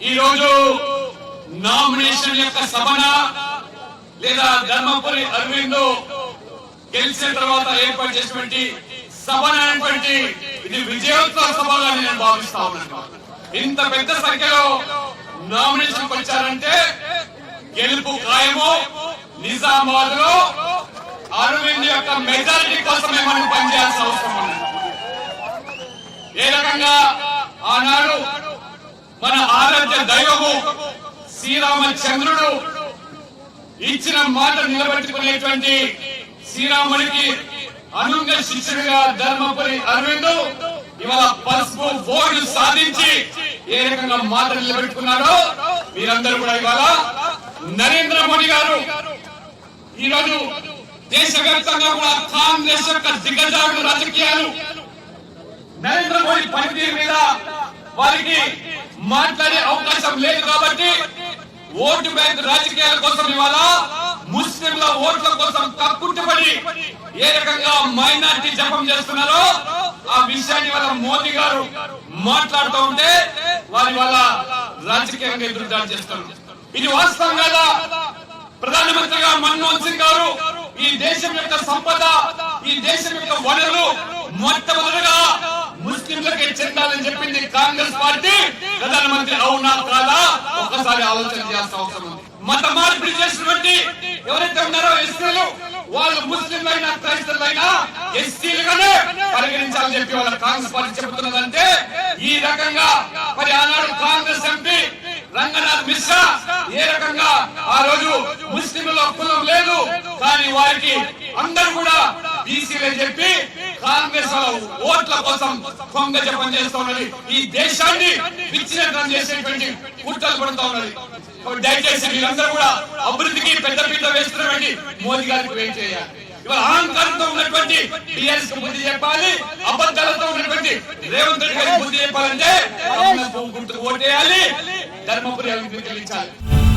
ఈరోజు నామినేషన్ యొక్క సభన లేదా ధర్మపురి అరవింద్ గెలిచిన తర్వాత ఏర్పాటు చేసినటువంటి సభన అనేటువంటి ఇది విజయోత్సవ సభగా నేను భావిస్తా ఉన్నాను. ఇంత పెద్ద సంఖ్యలో నామినేషన్ వచ్చారంటే గెలుపు ఖాయము నిజామాబాద్లో అరవింద్ యొక్క మెజారిటీ కోసం ఏమైనా పనిచేయాల్సిన అవసరం ఉంది. ఏ రకంగా ఆనాడు మన ఆరాధ్య దైవము శ్రీరామచంద్రుడు ఇచ్చిన మాట నిలబెట్టుకునేటువంటి శ్రీరాముడికి అనుంగ శిష్యుడిగా ధర్మపురి అరవిందు ఇవాళ పసుపు ఓటు సాధించి ఏ రకంగా మాట నిలబెట్టుకున్నాడో మీరందరూ కూడా ఇవాళ నరేంద్ర మోడీ గారు ఈరోజు దేశవ్యాప్తంగా కూడా కాంగ్రెస్ యొక్క దిగ్గజాడు రాజకీయాలు నరేంద్ర మోడీ పనితీరు మీద వారికి మాట్లాడే అవకాశం లేదు కాబట్టి ఓటు బ్యాంక్ రాజకీయాల కోసం ఇవాళ ముస్లింల ఓట్ల కోసం కక్కుట్టుబడి ఏ రకంగా మైనార్టీ జపం చేస్తున్నారో ఆ విషయాన్ని వాళ్ళ మోదీ గారు మాట్లాడుతూ ఉంటే వారి వల్ల రాజకీయంగా ఎదురుదాడి చేస్తారు. ఇది వాస్తవం కదా? ప్రధానమంత్రిగా మన్మోహన్ సింగ్ గారు ఈ దేశం యొక్క సంపద ఈ దేశం యొక్క వనరులు మొట్టమొదటిగా పెట్టాలని చెప్పింది కాంగ్రెస్ పార్టీ. ప్రధానమంత్రి అవునా కాదా? ఒక్కసారి ఆలోచన చేయాల్సిన అవసరం ఉంది. మత మార్పిడి చేసినటువంటి ఎవరైతే ఉన్నారో ఎస్సీలు వాళ్ళు ముస్లింలైనా క్రైస్తవులైనా ఎస్సీలుగానే పరిగణించాలని చెప్పి వాళ్ళ కాంగ్రెస్ పార్టీ చెబుతున్నదంటే ఈ రకంగా మరి ఆనాడు కాంగ్రెస్ ఎంపీ రంగనాథ్ మిశ్రా ఏ రకంగా ఆ రోజు ముస్లింల కులం లేదు కానీ వారికి అందరూ కూడా బీసీలే చెప్పి కాంగ్రెస్ ఓట్ల కోసం కొంగ జపం చేస్తూ ఉన్నది ఈ దేశాన్ని విచ్ఛిన్నం చేసేటువంటి కుట్రలు పడుతూ ఉన్నది. దయచేసి మీరందరూ కూడా అభివృద్ధికి పెద్ద పీట వేస్తున్నటువంటి మోదీ గారికి వెయిట్ చేయాలి. ఇవాళ అహంకారంతో ఉన్నటువంటి టీఆర్ఎస్ బుద్ధి చెప్పాలి అబద్ధాలతో ఉన్నటువంటి రేవంత్ రెడ్డి గారికి బుద్ధి చెప్పాలంటే కమలం ఓటేయాలి ధర్మపురి అభివృద్ధి